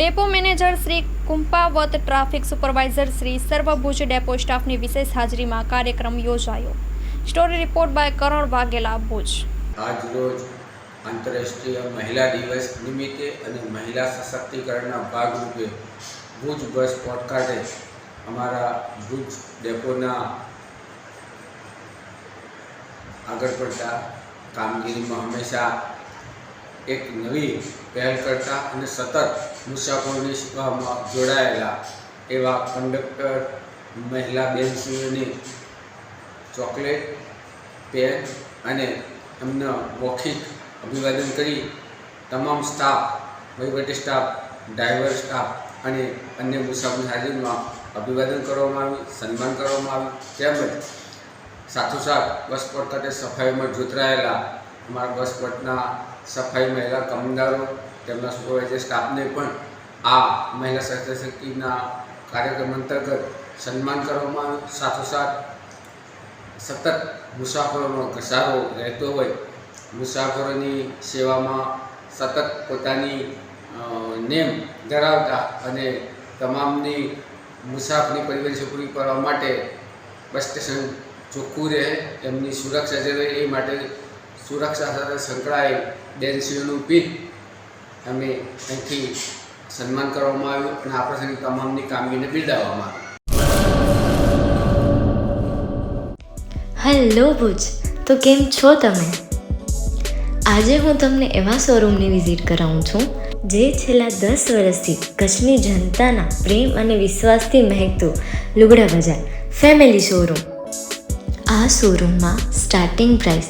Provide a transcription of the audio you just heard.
depot manager Shri Kumpawat traffic supervisor Shri Sarv Bhuj depot સ્ટાફની વિશેષ હાજરીમાં કાર્યક્રમ યોજાયો story report by Karan Vaghela Bhuj આજ રોજ આંતરરાષ્ટ્રીય મહિલા દિવસ નિમિત્તે અને મહિલા સશક્તિકરણના ભાગરૂપે ભુજ બસ પોડકાસ્ટે અમારા ભુજ ડેપોના આગળ પડતા કામગીરીમાં હંમેશા એક નવી પહેલ કરતા અને સતત મુસાફરોની સેવામાં જોડાયેલા એવા કંડક્ટર મહિલા બેનશ્રીઓની ચોકલેટ પેન અને એમને મૌખિક અભિવાદન કરી તમામ સ્ટાફ, વહીવટી સ્ટાફ, ડ્રાઈવર સ્ટાફ અને અન્ય મુસાફર હાજરીમાં અભિવાદન કરવામાં આવ્યું, સન્માન કરવામાં આવ્યું. તેમજ સાથોસાથ બસ પર ખાતે સફાઈમાં જોતરાયેલા અમારા બસ પટના સફાઈ મહિલા કમદારો, તેમના સુપરવાઇઝર સ્ટાફને પણ આ મહિલા સશક્તિના કાર્યક્રમ અંતર્ગત સન્માન કરવામાં આવ્યું સાથોસાથ સતત મુસાફરોનો ઘસારો રહેતો હોય, મુસાફરોની સેવામાં સતત પોતાની નેમ ધરાવતા અને તમામની મુસાફરી પરિવહન પૂરી કરવા માટે બસ સ્ટેશન ચોખ્ખું રહે, એમની સુરક્ષા જળવાય એ માટે સુરક્ષા સાથે સંકળાયેલ બેનસીઓનું પીઠ અમે અહીંથી સન્માન કરવામાં આવ્યું અને આ પ્રસંગે તમામની કામગીરીને બિરદાવવામાં આવી. હેલો ભુજ, તો કેમ છો તમે? આજે હું તમને એવા શોરૂમની વિઝિટ કરાવું છું, જે છેલ્લા દસ વર્ષથી કચ્છની જનતાના પ્રેમ અને વિશ્વાસથી મહેકતું લુગડા બજાર ફેમિલી શોરૂમ. આ શોરૂમમાં સ્ટાર્ટિંગ પ્રાઇસ